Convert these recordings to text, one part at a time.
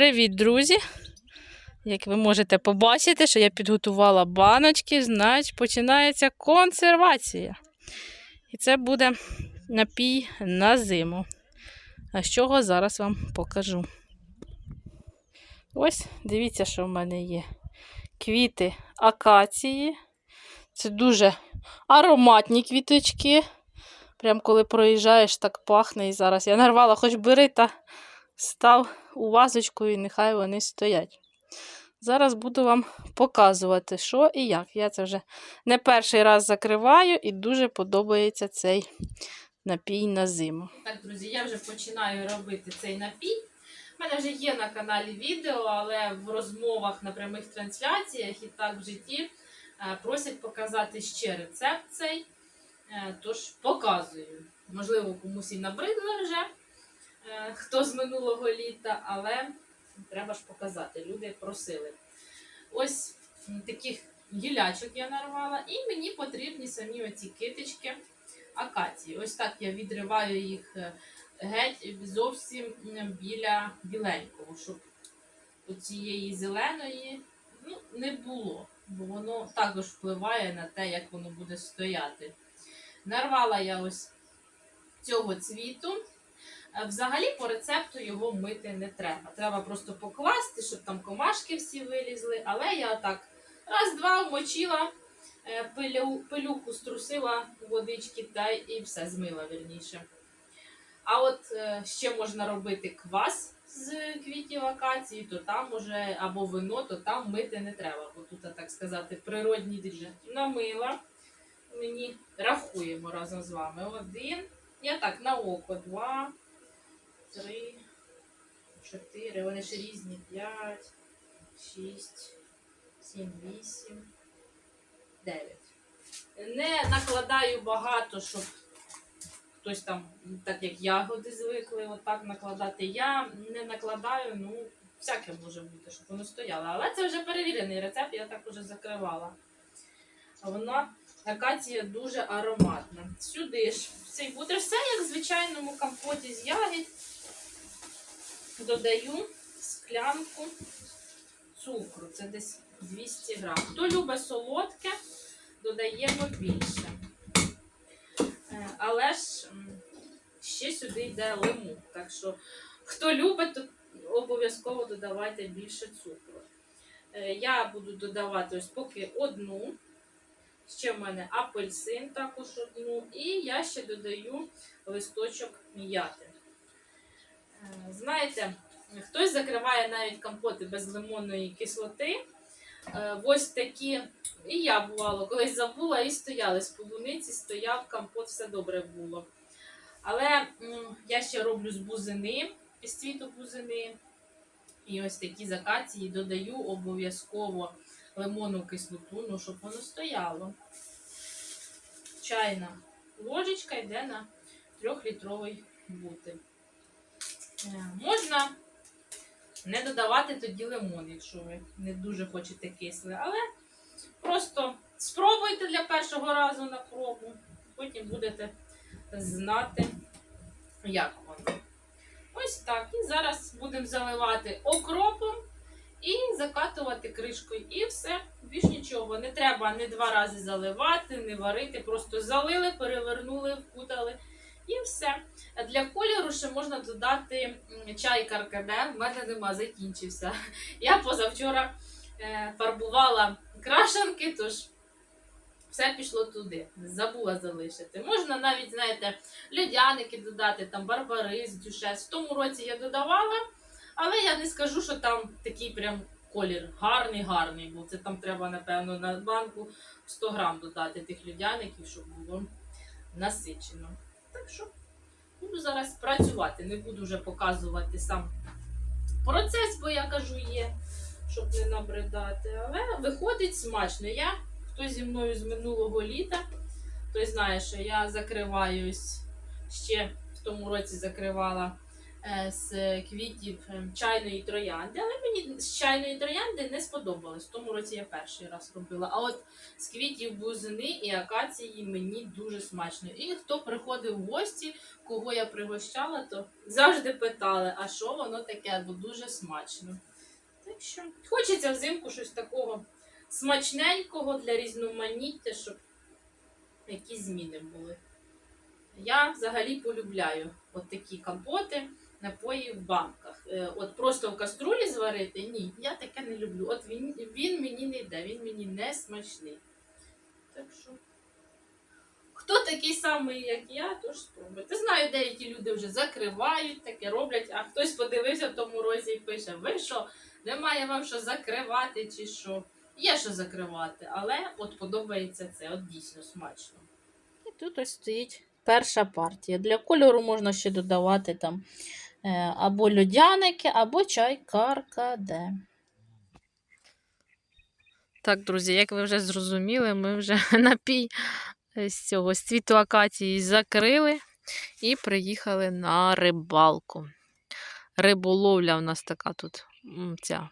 Привіт, друзі! Як ви можете побачити, що я підготувала баночки, значить починається консервація. І це буде напій на зиму. А з чого зараз вам покажу. Ось, дивіться, що в мене є. Квіти акації. Це дуже ароматні квіточки. Прям коли проїжджаєш, так пахне. І зараз я нарвала, хоч бери та став у вазочку і нехай вони стоять. Зараз буду вам показувати, що і як. Я це вже не перший раз закриваю і дуже подобається цей напій на зиму. Так, друзі, я вже починаю робити цей напій. У мене вже є на каналі відео, але в розмовах на прямих трансляціях і так в житті е, просять показати ще рецепт цей. Е, Тож показую. Можливо, комусь і набридло вже хто з минулого літа, але треба ж показати. Люди просили. Ось таких гілячок я нарвала, і мені потрібні самі оці китички акації. Ось так я відриваю їх е, геть зовсім біля біленького, щоб цієї зеленої ну, не було, бо воно також впливає на те, як воно буде стояти. Нарвала я ось цього цвіту. Е, Взагалі по рецепту його мити не треба. Треба просто покласти, щоб там комашки всі вилізли. Але я так раз-два вмочила, е, пилю, пилюку струсила водички та і все змила вірніше. А от е, ще можна робити квас з квітів акації, то там уже або вино, то там мити не треба. Бо тут, так сказати, природні дріжджі. Намила. Мені рахуємо разом з вами. Один. Я так на око. Два, три, чотири. Вони ще різні. П'ять, шість, сім, вісім, дев'ять. Не накладаю багато, щоб хтось там, так як ягоди звикли, отак накладати. Я не накладаю, ну, всяке може бути, щоб воно стояло. Але це вже перевірений рецепт, я так уже закривала. Вона акація дуже ароматна. Сюди ж цей буде все як в звичайному компоті з ягід. Додаю склянку цукру. Це десь 200 грам. Хто любить солодке, додаємо більше. Е, Але ж ще сюди йде лимон. Так що, хто любить, то обов'язково додавайте більше цукру. Е, Я буду додавати ось поки одну. Ще в мене апельсин також одну. І я ще додаю листочок м'яти. Е, Знаєте, хтось закриває навіть компоти без лимонної кислоти. Е, Ось такі, і я бувало, колись забула і стояли з полуниці, стояв компот, все добре було. Але я ще роблю з бузини, з цвіту бузини. І ось такі з акації додаю обов'язково лимонну кислоту, ну, щоб воно стояло. Чайна ложечка йде на 3-літровий бутиль. Можна не додавати тоді лимон, якщо ви не дуже хочете кисле, але просто спробуйте для першого разу на пробу, потім будете знати, як воно. Ось так. І зараз будемо заливати окропом і закатувати кришкою. І все, більш нічого. Не треба не два рази заливати, не варити. Просто залили, перевернули, вкутали. І все. Для кольору ще можна додати чай каркаде. В мене нема, закінчився. Я позавчора е, фарбувала крашенки, тож все пішло туди. Забула залишити. Можна навіть, знаєте, льодяники додати, там барбарис, дюшес. В тому році я додавала, але я не скажу, що там такий прям колір гарний, гарний, бо це там треба, напевно, на банку 100 грам додати тих льодяників, щоб було насичено. Так що буду зараз працювати, не буду вже показувати сам процес, бо я кажу, є, щоб не набридати. Але виходить смачно. Я, хто зі мною з минулого літа, той знає, що я закриваюсь ще в тому році закривала з квітів е, чайної троянди, але мені з чайної троянди не сподобалось. В тому році я перший раз робила. А от з квітів бузини і акації мені дуже смачно. І хто приходив в гості, кого я пригощала, то завжди питали, а що воно таке, бо дуже смачно. Так що хочеться взимку щось такого смачненького для різноманіття, щоб якісь зміни були. Я взагалі полюбляю от такі компоти, напої в банках. Е, От просто в каструлі зварити, ні, я таке не люблю. От він, він мені не йде, він мені не смачний. Так що, хто такий самий, як я, тож спробуйте. Знаю, деякі люди вже закривають таке, роблять, а хтось подивився в тому розі і пише: ви що, немає вам що закривати чи що? Є що закривати, але от подобається це, от дійсно смачно. І тут ось стоїть перша партія. Для кольору можна ще додавати там або льодяники, або чай каркаде. Так, друзі, як ви вже зрозуміли, ми вже напій з цього з акації закрили і приїхали на рибалку. Риболовля у нас така тут ця.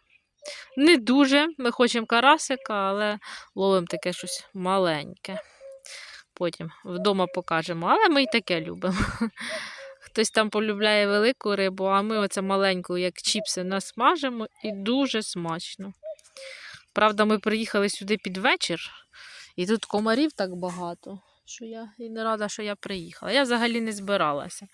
Не дуже. Ми хочемо карасика, але ловимо таке щось маленьке. Потім вдома покажемо. Але ми й таке любимо. Хтось там полюбляє велику рибу, а ми оце маленьку, як чіпси, насмажимо і дуже смачно. Правда, ми приїхали сюди під вечір, і тут комарів так багато, що я і не рада, що я приїхала. Я взагалі не збиралася.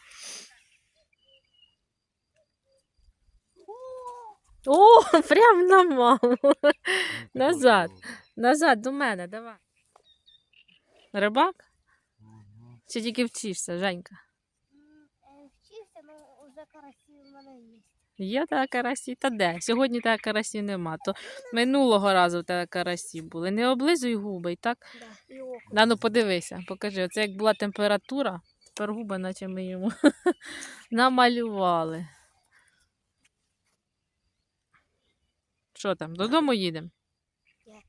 О, прям на маму. Назад. Назад до мене, давай. Рибак? Чи тільки вчишся, Женька? Карасі в мене є. Є така карасі, та де? Сьогодні така карасі нема. То минулого разу така карасі були. Не облизуй губи, і так? Да. І. Да, ну подивися, покажи. Оце як була температура, тепер губи, наче ми йому намалювали. Що там, додому їдемо? Я.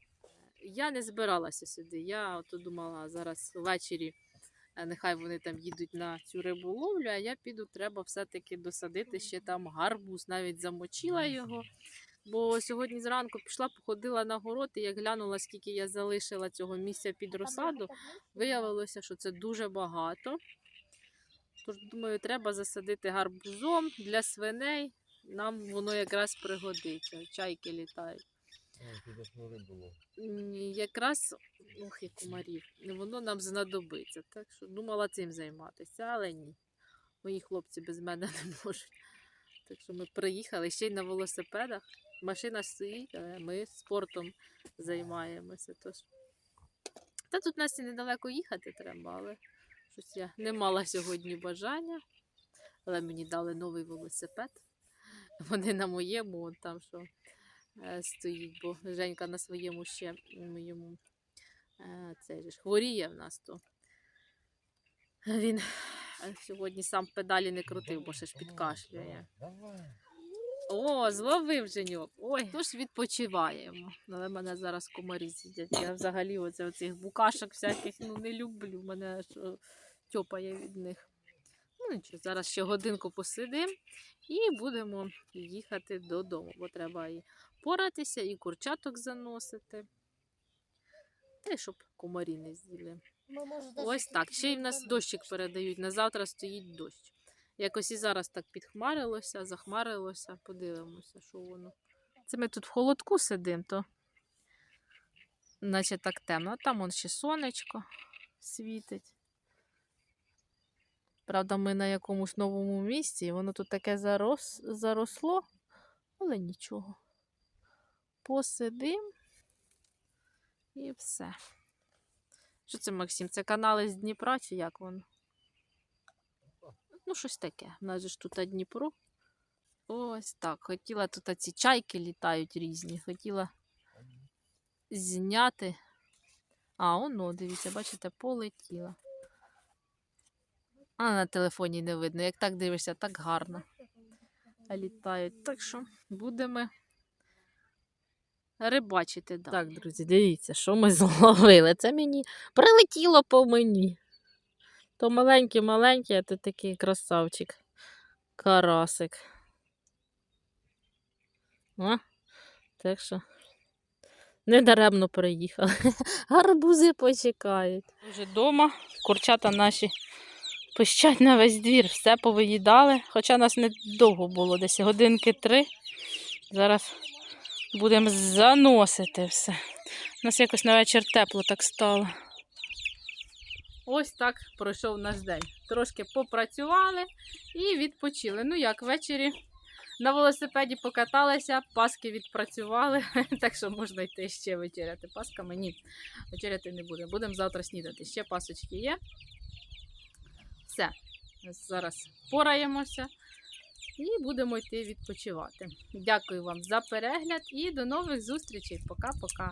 Я не збиралася сюди. Я от думала зараз ввечері. Е, Нехай вони там їдуть на цю рибу ловлю, а я піду, треба все-таки досадити ще там гарбуз, навіть замочила його. Бо сьогодні зранку пішла, походила на город, і як глянула, скільки я залишила цього місця під розсаду, виявилося, що це дуже багато. Тож, думаю, треба засадити гарбузом для свиней. Нам воно якраз пригодиться. Чайки літають. Якраз, ох, і комарів, воно нам знадобиться. Так що думала цим займатися, але ні. Мої хлопці без мене не можуть. Так що ми приїхали ще й на велосипедах. Машина стоїть, але ми спортом займаємося. Тож. Та тут нас і недалеко їхати треба, але щось я не мала сьогодні бажання. Але мені дали новий велосипед. Вони на моєму, там що стоїть, бо Женька на своєму ще моєму е, цей же ж хворіє в нас то. Він сьогодні сам педалі не крутив, бо ще ж підкашлює. О, зловив Женьок. Ой, тож відпочиваємо. Але мене зараз комарі з'їдять. Я взагалі оце, оцих букашок всяких ну, не люблю. Мене аж тьопає від них. Ну нічого, зараз ще годинку посидимо і будемо їхати додому, бо треба і поратися, і курчаток заносити. Та й щоб комарі не з'їли. Даже Ось так. Ще й в нас дощик передають. На завтра стоїть дощ. Якось і зараз так підхмарилося, захмарилося. Подивимося, що воно. Це ми тут в холодку сидимо, то наче так темно. А там он ще сонечко світить. Правда, ми на якомусь новому місці, і воно тут таке зарос, заросло, але нічого. Посидим і все. Що це, Максим? Це канали з Дніпра чи як воно? Ну, щось таке. У нас же ж тут Дніпро. Ось так. Хотіла тут ці чайки літають різні. Хотіла зняти. А, воно, дивіться, бачите, полетіла. А на телефоні не видно. Як так дивишся, так гарно літають. Так що будемо рибачити. Далі. Так, друзі, дивіться, що ми зловили. Це мені прилетіло по мені. То маленький-маленький, а то такий красавчик. карасик. О, так що недаремно приїхали. Гарбузи почекають. Вже вдома курчата наші пищать на весь двір, все повиїдали. Хоча нас недовго було, десь годинки три. Зараз будемо заносити все. У нас якось на вечір тепло так стало. Ось так пройшов наш день. Трошки попрацювали і відпочили. Ну як, ввечері на велосипеді покаталися, паски відпрацювали, так що можна йти ще вечеряти. Пасками ні, вечеряти не будемо. Будемо завтра снідати. Ще пасочки є. Все. Зараз пораємося і будемо йти відпочивати. Дякую вам за перегляд і до нових зустрічей. Пока-пока.